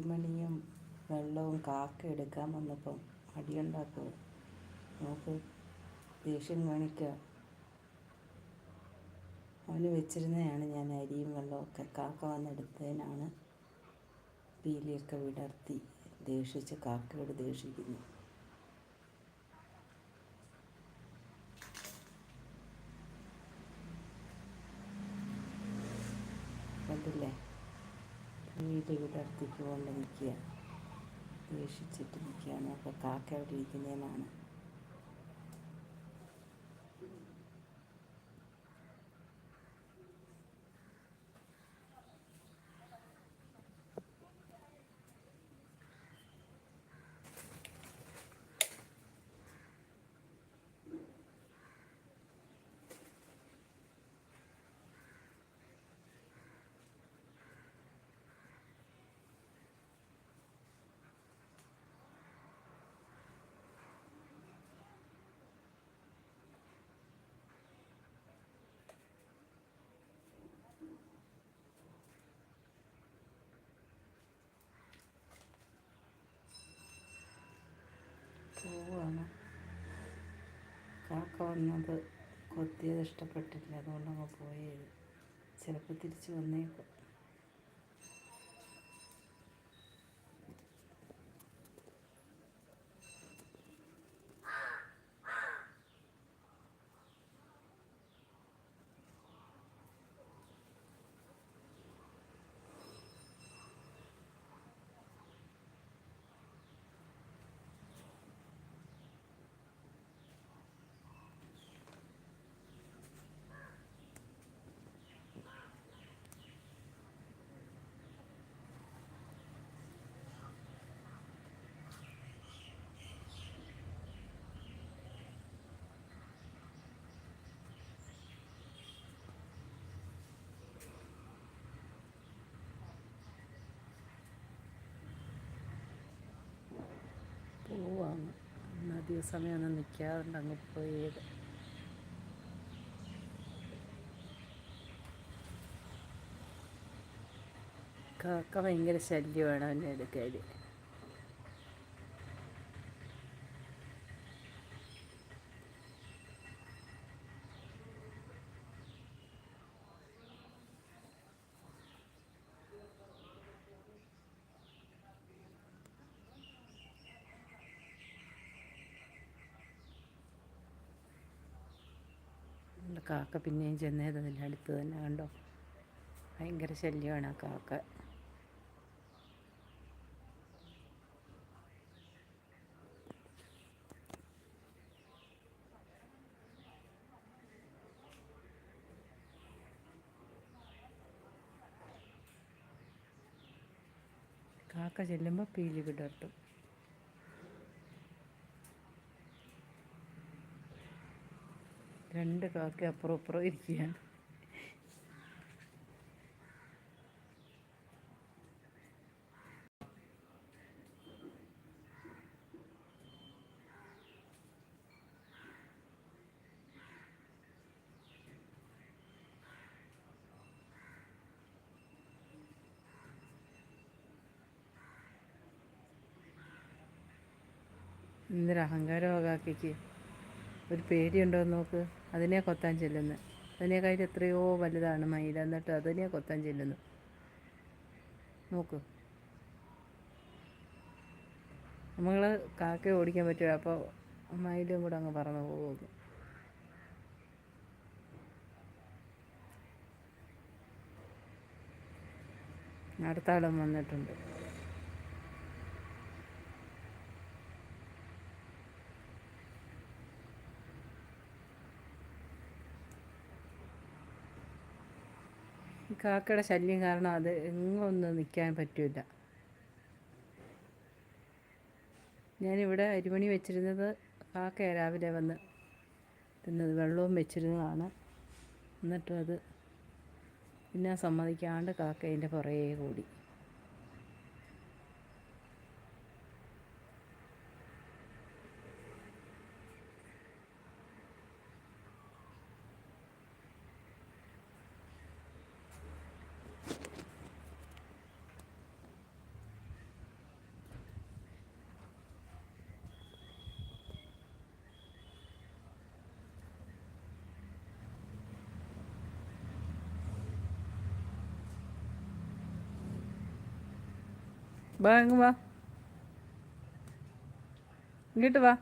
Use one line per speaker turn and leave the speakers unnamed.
അരിമണിയും വെള്ളവും കാക്ക എടുക്കാൻ വന്നപ്പം അടിയുണ്ടാക്കുക നമുക്ക് ദേഷ്യം കാണിക്കുക അവന് വെച്ചിരുന്നതാണ് ഞാൻ അരിയും വെള്ളമൊക്കെ കാക്ക വന്നെടുത്തതിനാണ് പീലിയൊക്കെ വിടർത്തി ദേഷിച്ച് കാക്കയോട് ദേഷിക്കുന്നു. കണ്ടില്ലേ? പീലി വിടർത്തിക്കൊണ്ട് നിൽക്കുക ദേഷിച്ചിട്ട് നിൽക്കുകയാണ്. അപ്പോൾ കാക്ക അവിടെ ഇരിക്കുന്നതിനാണ് പോവാണ്. കാക്ക വന്നത് കൊത്തിയത് ഇഷ്ടപ്പെട്ടില്ല അതുകൊണ്ട് അങ്ങ് പോയത് ചിലപ്പോൾ തിരിച്ച് വന്നേക്കും പോവാണ് ഇന്ന് അധിക സമയമൊന്നും നിൽക്കാറുണ്ട് അങ്ങ് പോയത്. കാക്ക ഭയങ്കര ശല്യമാണ് അവന്റെ അടുക്കൽ കാക്ക പിന്നെയും ചെന്നത് അതിന്റെ അടുത്ത് തന്നെ കണ്ടോ? ഭയങ്കര ശല്യമാണ് ആ കാക്ക. കാക്ക ചെല്ലുമ്പോൾ പീലി വിടർത്തും രണ്ട് കാക്ക അപ്പുറം അപ്പുറം ഇരിക്കുകയാണ്. എന്തൊരു അഹങ്കാരമോ കാക്കയ്ക്ക്. ഒരു പേടിയുണ്ടോ നോക്ക്. അതിനെ കൊത്താൻ ചെല്ലുന്നു. അതിനേക്കാൾ എത്രയോ വലുതാണ് മയില. എന്നിട്ട് അതിനെ കൊത്താൻ ചെല്ലുന്നു. നോക്ക്. നമ്മൾ കാക്ക ഓടിക്കാൻ പറ്റുമോ അപ്പോൾ മയിലും കൂടെ അങ്ങ് പറന്നു പോകുന്നു. അടുത്ത ആളും വന്നിട്ടുണ്ട്. കാക്കയുടെ ശല്യം കാരണം അത് എങ്ങൊന്നും നിൽക്കാൻ പറ്റില്ല ഞാനിവിടെ അരിമണി വെച്ചിരുന്നത് കാക്ക രാവിലെ വന്ന് തിന്നത് വെള്ളവും വെച്ചിരുന്നതാണ്. എന്നിട്ടും അത് പിന്നെ സമ്മതിക്കാണ്ട് കാക്ക അതിന്റെ പുറകെ കൂടി. വാ. ഇങ്ങോട്ട് വാ.